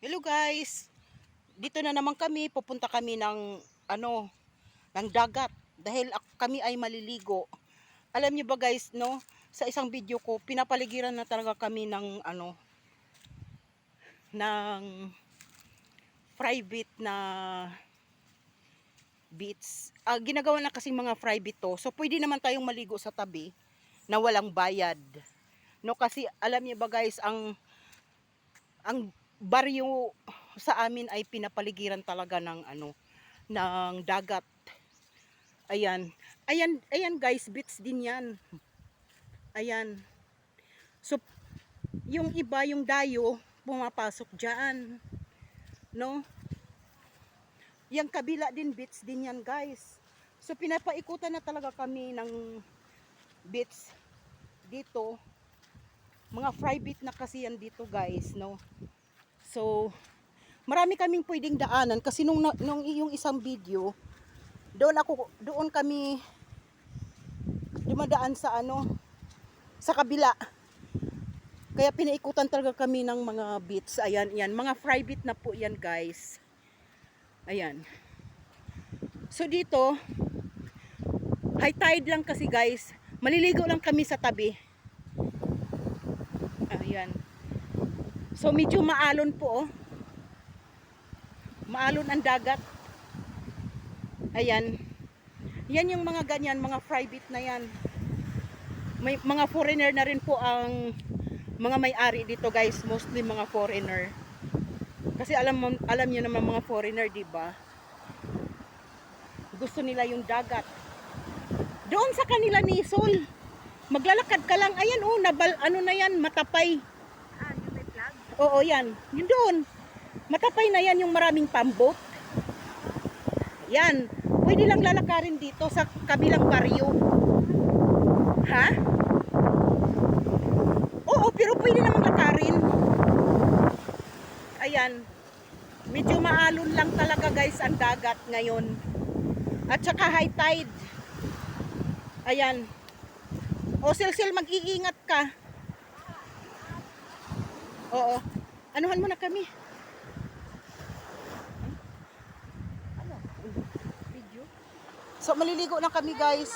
Hello guys. Dito na naman kami, pupunta kami ng ano, ng dagat dahil kami ay maliligo. Alam niyo ba guys, no? Sa isang video ko, pinapaligiran na talaga kami ng ano ng private na beach. Ah, ginagawa na kasing mga private to. So pwede naman tayong maligo sa tabi na walang bayad. No kasi alam niyo ba guys, ang ang baryo sa amin ay pinapaligiran talaga ng ano ng dagat. Ayan. Ayan, ayan guys, beach din 'yan. Ayan. So yung iba, yung dayo, pumapasok diyan. No? Yung kabila din beach din 'yan, guys. So pinapaikutan na talaga kami ng beach dito. Mga private na kasi yan dito, guys, no? So, marami kaming pwedeng daanan kasi nung, nung yung isang video, doon ako, doon kami dumadaan sa ano, sa kabila. Kaya pinaikutan talaga kami ng mga beats. Ayan, yan. Mga private na po yan, guys. Ayan. So, dito, high tide lang kasi, guys. Maliligo lang kami sa tabi. Ayan. So medyo maalon po oh. Maalon ang dagat. Ayan. Yan yung mga ganyan, mga private na yan. May mga foreigner na rin po ang mga may-ari dito guys, mostly mga foreigner. Kasi alam alam niyo naman mga foreigner, 'di ba? Gusto nila yung dagat. Doon sa kanila ni Sol. Maglalakad ka lang. Ayan oh, nabal ano na yan, matapay. Ah, yung may flag? Oo, yan. Yun doon. Matapay na yan yung maraming pambot. Yan. Pwede lang lalakarin dito sa kabilang baryo. Ha? Oo, pero pwede namang lakarin. Ayan. Medyo maalon lang talaga guys ang dagat ngayon. At saka high tide. Ayan. O Silsil, mag-iingat ka. Oo. Anuhan mo na kami. Ano? Video? So, maliligo na kami, guys.